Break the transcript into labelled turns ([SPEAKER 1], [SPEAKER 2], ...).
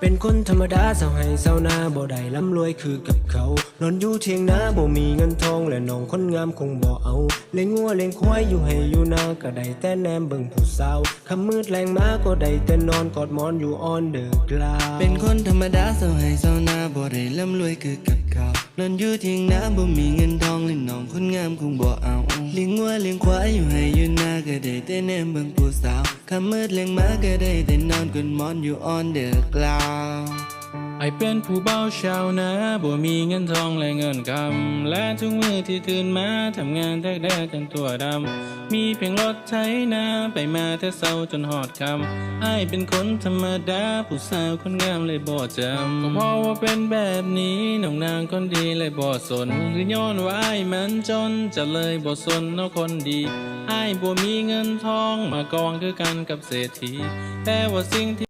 [SPEAKER 1] เป็นคนธรรมดาเศร้าให้เศร้าหน้าบ่ได้ร่ำรวยคือกับเขา นอนอยู่เทียงนาบ่มีเงินทองและน้องคนงามคงบ่เอา เลี้ยงงัวเลี้ยงควายอยู่ให้อยู่นาก็ได้แต่แนมเบิ่งผู้สาวคำมืดแรงมาก็ได้แต่นอนกอดหมอนอยู่ออนเดอะกลาว
[SPEAKER 2] เป็นคนธรรมดาเศร้าให้เศร้าหน้าบ่ได้ร่ำรวยคือกับเขานอนอยู่เทียงนาบ่มีเงินทองเล่นน้องคนงามคงบ่เอา เลี้ยงวัวเลี้ยงควายอยู่ให้อยู่นาก็ได้แต่แนมเบิ่งผู้สาว คำมืดเลี้ยงมาก็ได้แต่นอนกนมอนอยู่ออนเดอะกลาว
[SPEAKER 3] ไอเป็นผู้เบาชาวนาบ่มีเงินทองและเงินคำ และทุกมือที่ตื่นมาทำงานแทกแดดจนตัวดำ มีเพียงรถไถนาไปมาแต่เศร้าจนหอดคำไอเป็นคนธรรมดาผู้สาวคนงามเลยบ่จำก็เพราะว่าเป็นแบบนี้น้องนางคนดีเลยบ่สน หรือย้อนว่าไอมันจนจะเลยบ่สนเนาะคนดีไอบ่มีเงินทองมากองคือกันกับเศรษฐีแต่ว่าสิ่งที่